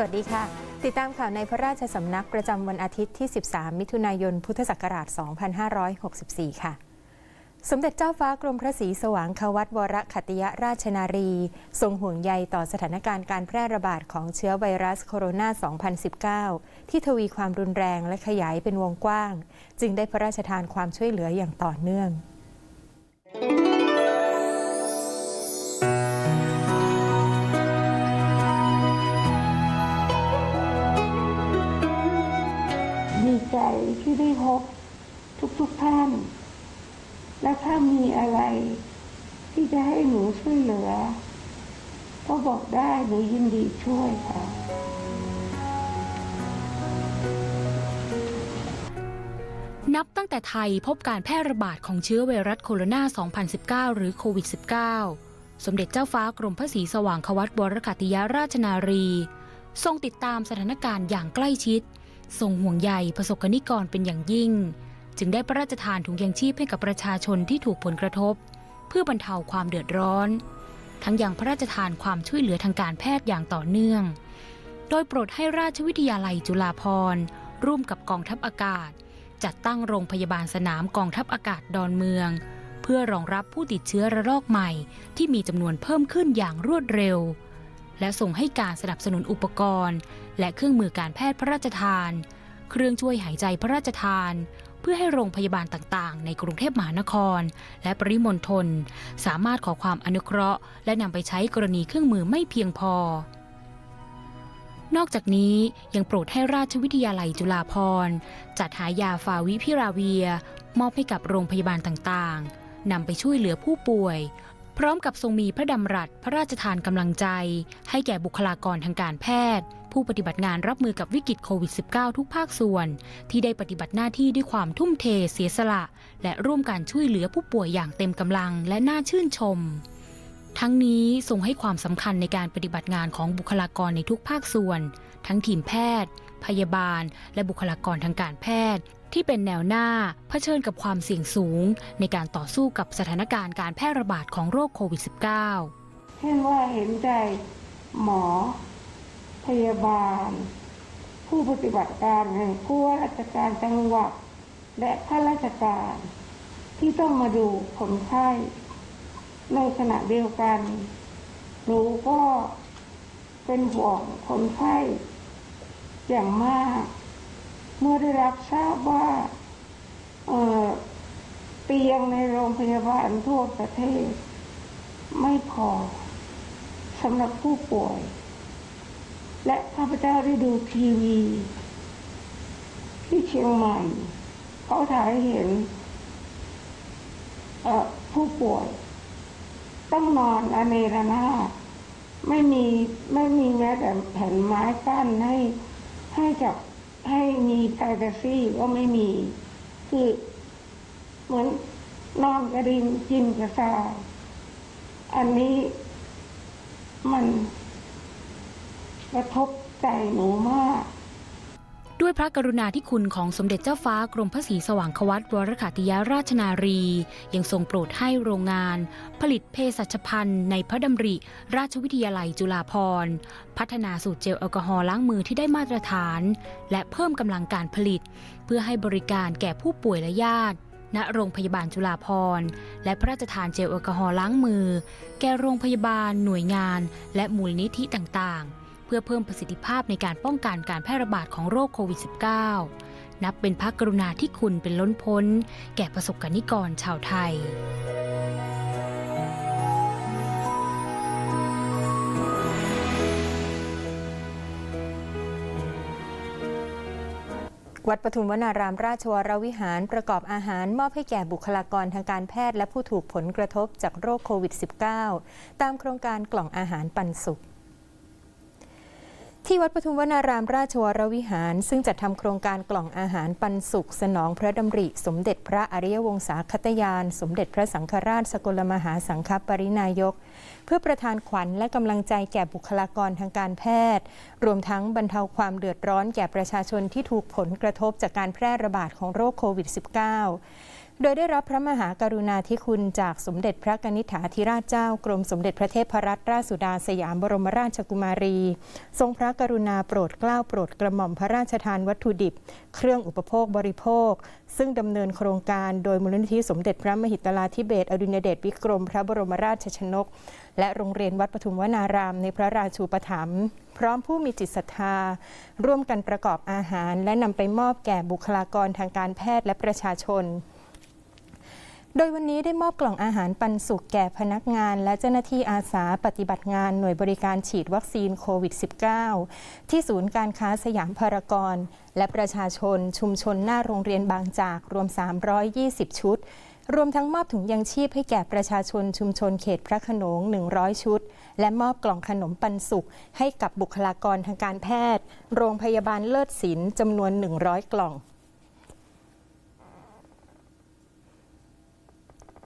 สวัสดีค่ะ ติดตามข่าวในพระราชสำนักประจำวันอาทิตย์ที่ 13 มิถุนายน พุทธศักราช 2564 ค่ะ สมเด็จเจ้าฟ้ากรมพระศรีสว่างควัตวรขัติยราชนารี ทรงห่วงใยต่อสถานการณ์การแพร่ระบาดของเชื้อไวรัสโคโรนา 2019 ที่ทวีความรุนแรงและขยายเป็นวงกว้าง จึงได้พระราชทานความช่วยเหลืออย่างต่อเนื่อง ดีใจที่ได้พบทุกๆทท่าน และถ้ามีอะไรที่จะให้หนูช่วยเหลือ ก็บอกได้หนูยินดีช่วยค่ะ นับตั้งแต่ไทยพบการแพร่ระบาดของเชื้อไวรัสโคโรนา 2019 หรือโควิด -19 สมเด็จเจ้าฟ้ากรมพระศรีสว่างควัตวรกัติยาราชนารี ทรงติดตามสถานการณ์อย่างใกล้ชิด ทรงห่วงใยประสบกนิกรเป็นอย่างยิ่ง จึงได้พระราชทานถุงยางชีพให้กับประชาชนที่ถูกผลกระทบ เพื่อบรรเทาความเดือดร้อน ทั้งยังพระราชทานความช่วยเหลือทางการแพทย์อย่างต่อเนื่อง โดยโปรดให้ราชวิทยาลัยจุฬาภรณ์ร่วมกับกองทัพอากาศ จัดตั้งโรงพยาบาลสนามกองทัพอากาศดอนเมือง เพื่อรองรับผู้ติดเชื้อระลอกใหม่ที่มีจำนวนเพิ่มขึ้นอย่างรวดเร็ว และส่งให้การสนับสนุนอุปกรณ์ และเครื่องมือการแพทย์พระราชทาน เครื่องช่วยหายใจพระราชทาน เพื่อให้โรงพยาบาลต่างๆ ในกรุงเทพมหานคร และปริมณฑลสามารถขอความอนุเคราะห์ และนำไปใช้กรณีเครื่องมือไม่เพียงพอ นอกจากนี้ยังโปรดให้ราชวิทยาลัยจุฬาภรณ์จัดหายาฟาวิพิราเวีย มอบให้กับโรงพยาบาลต่างๆนำไปช่วยเหลือผู้ป่วย พร้อมกับทรงมีพระดำรัสพระราชทานกำลังใจ ให้แก่บุคลากรทางการแพทย์ ผู้ปฏิบัติงานรับมือกับวิกฤตโควิด -19 ทุกภาคส่วน ที่ได้ปฏิบัติหน้าที่ด้วยความทุ่มเทเสียสละ และร่วมกันช่วยเหลือผู้ป่วยอย่างเต็มกำลังและน่าชื่นชม ทั้งนี้ทรงให้ความสำคัญในการปฏิบัติงานของบุคลากรในทุกภาคส่วน ทั้งทีมแพทย์ พยาบาล และบุคลากรทางการแพทย์ ที่เป็นแนวหน้าเผชิญกับความเสี่ยงสูง ในการต่อสู้กับสถานการณ์การแพร่ระบาดของโรคโควิด -19 เช่นว่าเห็นใจหมอ พยาบาล ผู้ปฏิบัติการผู้ว่าราชการจังหวัด และข้าราชการ ที่ต้องมาดูคนไข้ในขณะเดียวกันหนูก็เป็นห่วงคนไข้อย่างมาก เมื่อได้รับทราบว่าเตียงในโรงพยาบาลทั่วประเทศ ไม่พอสำหรับผู้ป่วย และข้าพเจ้าได้ดูทีวี ที่เชียงใหม่ เขาถ่ายเห็นผู้ป่วย ต้องนอนอเนรนาไม่มีไม่มีแม้แต่แผ่นไม้กั้นให้ให้กับ ให้มีไพรเวซี่ก็ไม่มี คือเหมือนนอนกระดินกินกระซายอันนี้มันกระทบใจหนูมาก ด้วยพระกรุณาธิคุณของสมเด็จเจ้าฟ้ากรมพระศรีสว่างควัตวรขัติยาราชนารี ยังทรงโปรดให้โรงงาน ผลิตเภสัชพันธ์ในพระดำริ ราชวิทยาลัยจุฬาภรณ์ พัฒนาสูตรเจลแอลกอฮอล์ล้างมือที่ได้มาตรฐาน และเพิ่มกำลังการผลิต เพื่อให้บริการแก่ผู้ป่วยและญาติ ณโรงพยาบาลจุฬาภรณ์ และพระราชทานเจลแอลกอฮอล์ล้างมือ แก่โรงพยาบาลหน่วยงาน และมูลนิธิต่างๆ เพื่อเพิ่มประสิทธิภาพในการป้องกันการแพร่ระบาดของโรคโควิด -19 นับเป็นพระกรุณาที่คุณเป็นล้นพ้น แก่ประสบกนิกรชาวไทยวัดปทุมวนารามราชวรวิหารประกอบอาหารมอบให้แก่บุคลากรทางการแพทย์และผู้ถูกผลกระทบจากโรคโควิด -19 ตามโครงการกล่องอาหารปันสุข ที่วัดปทุมวนารามราชวรวิหาร ซึ่งจัดทำโครงการกล่องอาหารปันสุข สนองพระดำริ สมเด็จพระอริยวงศาคตยาน สมเด็จพระสังฆราชสกลมหาสังฆปรินายก เพื่อประทานขวัญและกำลังใจแก่บุคลากรทางการแพทย์ รวมทั้งบรรเทาความเดือดร้อนแก่ประชาชนที่ถูกผลกระทบจากการแพร่ระบาดของโรคโควิด -19 โดยได้รับพระมหากรุณาธิคุณจากสมเด็จพระกนิษฐาธิราชเจ้ากรมสมเด็จพระเทพรัตนราชสุดาสยามบรมราชกุมารี ทรงพระกรุณาโปรดเกล้าโปรดกระหม่อมพระราชทานวัตถุดิบ เครื่องอุปโภคบริโภค ซึ่งดำเนินโครงการโดยมูลนิธิสมเด็จพระมหิตลาธิเบศอดุลยเดชวิกรม พระบรมราชชนก และโรงเรียนวัดปทุมวนารามในพระราชูปถัมภ์พร้อมผู้มีจิตศรัทธา ร่วมกันประกอบอาหาร และนำไปมอบแก่บุคลากรทางการแพทย์และประชาชน โดยวันนี้ได้มอบกล่องอาหารปันสุขแก่พนักงาน และเจ้าหน้าที่อาสาปฏิบัติงานหน่วยบริการฉีดวัคซีนโควิด -19 ที่ศูนย์การค้าสยามพารากอนและประชาชนชุมชนหน้าโรงเรียนบางจาก รวม 320 ชุด รวมทั้งมอบถุงยังชีพให้แก่ประชาชนชุมชนเขตพระโขนง 100 ชุด และมอบกล่องขนมปันสุขให้กับบุคลากรทางการแพทย์ โรงพยาบาลเลิศศิลป์จำนวน 100 กล่อง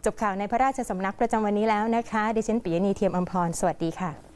จบข่าวในพระราชสำนักประจำวันนี้แล้วนะคะ ดิฉันปิยณีเทียมอมพร สวัสดีค่ะ